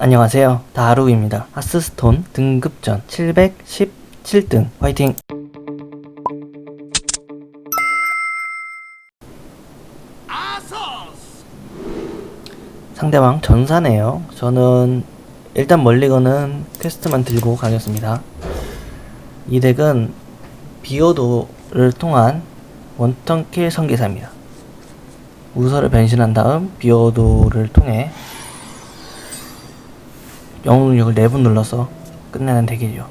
안녕하세요. 다루입니다. 하스스톤 등급전 717등 화이팅! 상대방 전사네요. 저는 일단 멀리건은 퀘스트만 들고 가겠습니다. 이 덱은 비오도를 통한 원턴킬 성기사입니다. 우서를 변신한 다음 비오도를 통해 영웅력을 4번 눌러서 끝내는 덱이죠.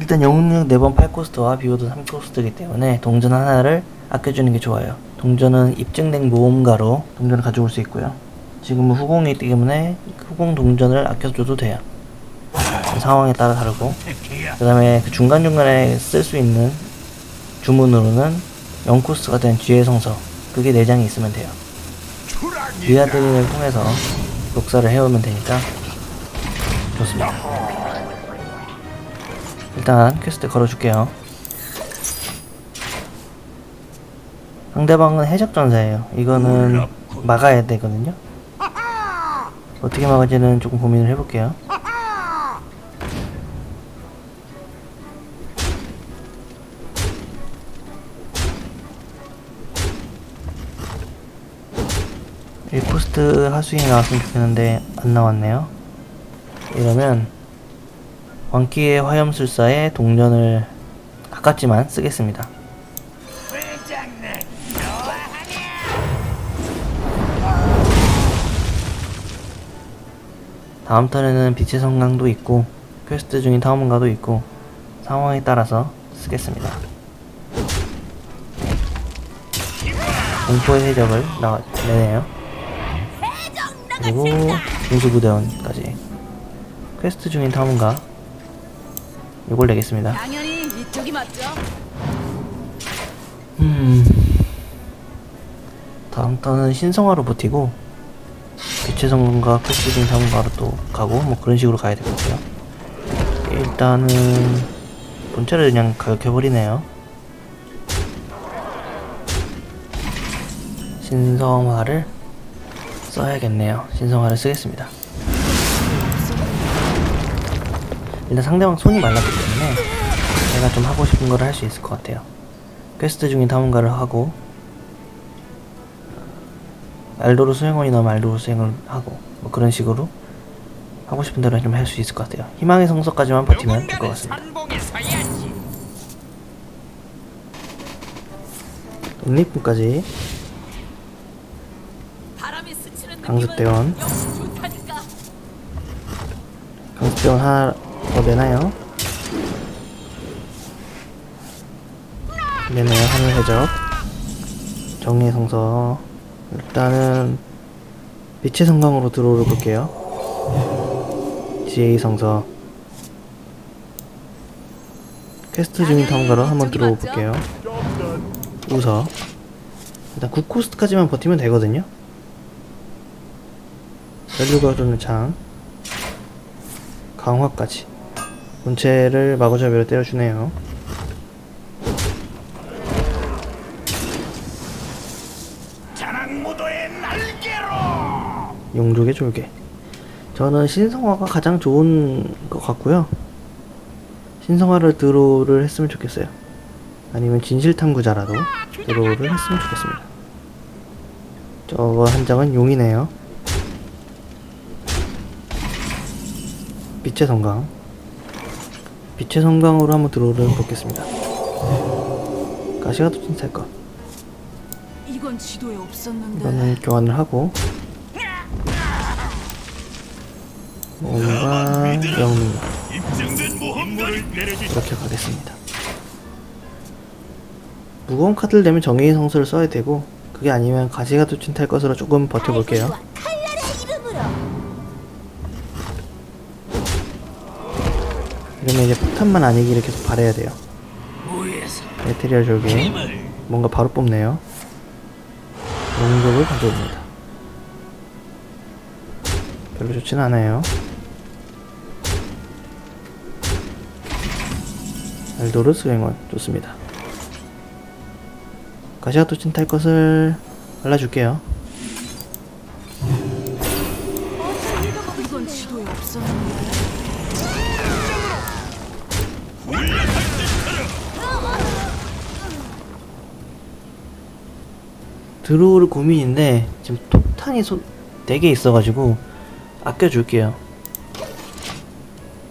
일단 영웅력 4번 8코스트와 비오도 3코스트이기 때문에 동전 하나를 아껴주는 게 좋아요. 동전은 입증된 모험가로 동전을 가져올 수 있고요. 지금은 후공이기 때문에 후공 동전을 아껴줘도 돼요. 상황에 따라 다르고 그 다음에 그 중간중간에 쓸 수 있는 주문으로는 0코스가 된 쥐의 성서 그게 4장이 있으면 돼요. 리아드린을 통해서 녹사를 해오면 되니까 좋습니다. 일단 퀘스트 걸어줄게요. 상대방은 해적전사예요. 이거는 막아야 되거든요. 어떻게 막을지는 조금 고민을 해볼게요. 이 코스트 하수인이 나왔으면 좋겠는데 안 나왔네요. 이러면 왕기의 화염술사에 동전을 가깝지만 쓰겠습니다. 다음 턴에는 빛의 성강도 있고 퀘스트 중인 탐험가도 있고 상황에 따라서 쓰겠습니다. 공포의 해적을 나 내네요. 그리고 중수부대원까지 퀘스트 중인 탐험가 이걸 내겠습니다. 당연히 이쪽이 맞죠? 음. 다음 턴은 신성화로 버티고 빛의 성공과 퀘스트 중인 탐험가로 또 가고 뭐 그런 식으로 가야 될 것 같아요. 일단은 본체를 그냥 가격해버리네요. 신성화를 써야겠네요. 신성화를 쓰겠습니다. 일단 상대방 손이 말랐기 때문에 제가 좀 하고 싶은 거를 할 수 있을 것 같아요. 퀘스트 중인 탐험가를 하고 알도르 수행원이 나오면 알도르 수행을 하고 뭐 그런 식으로 하고 싶은 대로 좀 할 수 있을 것 같아요. 희망의 성서까지만 버티면 될 것 같습니다. 스치는 강습대원. 강습병원 하나 더 내나요? 내네요 하늘 해적. 정리의 성서. 일단은 빛의 성광으로 들어오려 볼게요. 지혜의 성서. 퀘스트 중인 탐험가로 한번 들어오 볼게요. 우서. 일단 9코스트까지만 버티면 되거든요. 밸류가 창 강화까지 본체를 마구잡이로 때려주네요. 용족의 졸개 저는 신성화가 가장 좋은 것 같고요. 신성화를 드로우를 했으면 좋겠어요. 아니면 진실탐구자라도 드로우를 했으면 좋겠습니다. 저거 한 장은 용이네요. 빛의 성강 빛의 성강으로 한번 드로우를 보겠습니다 가시가 도진 살것 이건 지도에 없었는데. 이거는 교환을 하고 뭔가 영웅 입증된 모험가를 내려주시 이렇게 가겠습니다. 무거운 카드를 내면 정의의 성수를 써야 되고 그게 아니면 가시가 도친 탈 것으로 조금 버텨볼게요. 이러면 이제 폭탄만 아니기를 계속 바래야 돼요. 에테리얼 힘을 뭔가 바로 뽑네요. 용접을 가져옵니다. 별로 좋진 않아요. 알도르 수행원 좋습니다. 가시아토 찐탈 것을 발라줄게요. 들어올 고민인데 지금 톱탄이 손 4개 있어가지고 아껴줄게요.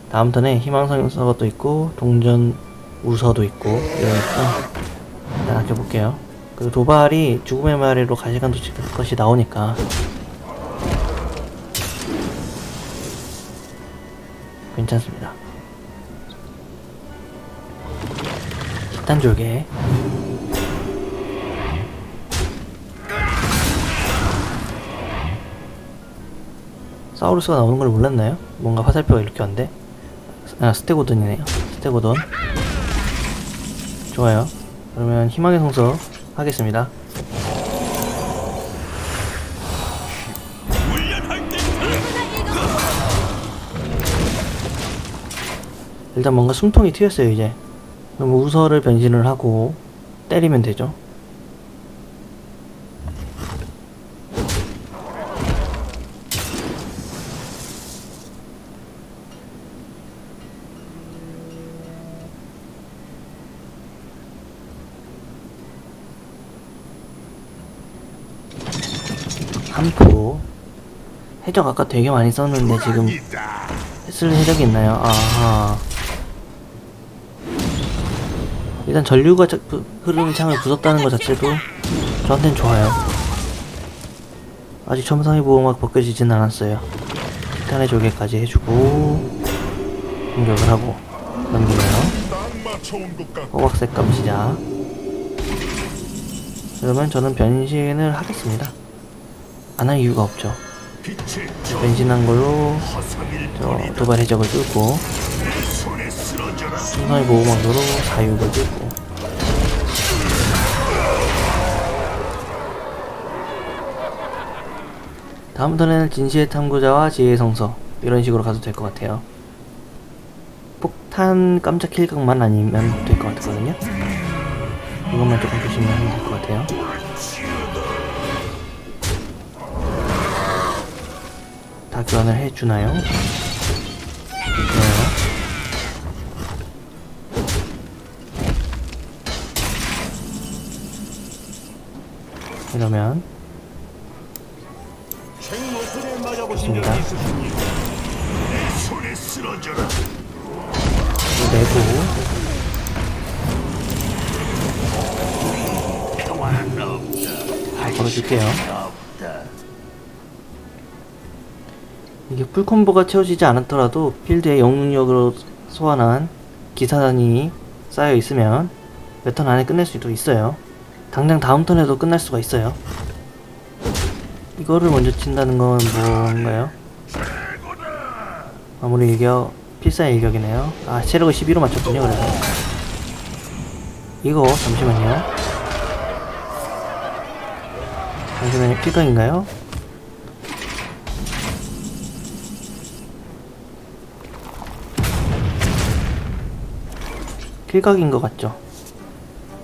다음 턴에 희망성서도 있고 동전 우서도 있고 이러니까 일단 아껴볼게요. 그리고 도발이 죽음의 마리로 가시간 도칠 것이 나오니까. 괜찮습니다. 식단 졸개 사우루스가 나오는 걸 몰랐나요? 뭔가 화살표가 이렇게 왔는데? 아 스테고돈이네요. 스테고돈. 좋아요. 그러면 희망의 성서 하겠습니다. 일단 뭔가 숨통이 튀었어요 이제. 그럼 우서를 변신을 하고 때리면 되죠 한포 해적 아까 되게 많이 썼는데 지금 쓸 해적이 있나요? 아하. 일단 전류가 자- 부- 흐르는 창을 부쉈다는 것 자체도 저한텐 좋아요. 아직 첨상의 보호막 벗겨지진 않았어요. 티탄의 조개까지 해주고 공격을 하고 넘기네요. 딱 맞춰온 것 같고 호박색 감시자. 그러면 저는 변신을 하겠습니다 안 할 이유가 없죠. 변신한 걸로 저 도발 해적을 뚫고 순서의 보호막으로 사육을 뚫고. 다음 턴에는 진시의 탐구자와 지혜의 성서 이런 식으로 가도 될 것 같아요. 폭탄 깜짝 킬각만 아니면 될 것 같거든요. 이것만 조금 조심하면 될 것 같아요 다 교환을 해주나요? 네. 이러면 좋습니다. 적이 있으십니까? 내 손에 쓰러져라 이거 내고 평화는 없다 다 걸어줄게요. 이게 풀콤보가 채워지지 않았더라도 필드에 영능력으로 소환한 기사단이 쌓여 있으면 몇 턴 안에 끝낼 수도 있어요. 당장 다음 턴에도 끝날 수가 있어요. 이거를 먼저 친다는 건 뭔가요? 마무리 일격, 필사의 일격이네요. 아, 체력을 12로 맞췄군요, 그래서. 이거, 잠시만요. 잠시만요, 필각인가요? 필각인 것 같죠?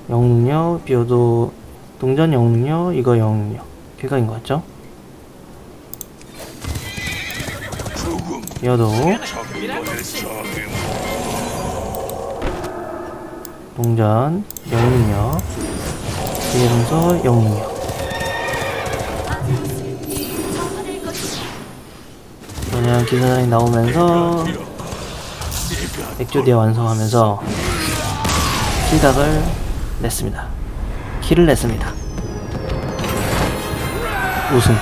영능력, 비어도 동전 영능력, 이거 영능력. 필각인 것 같죠? 비어도 동전 영능력, 비해동서 영능력. 그냥 기사단이 나오면서 액조디아 완성하면서 킬각을 냈습니다. 킬을 냈습니다. 우승.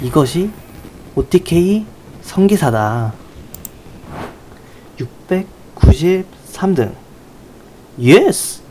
이것이 OTK 성기사다. 693등. 예스!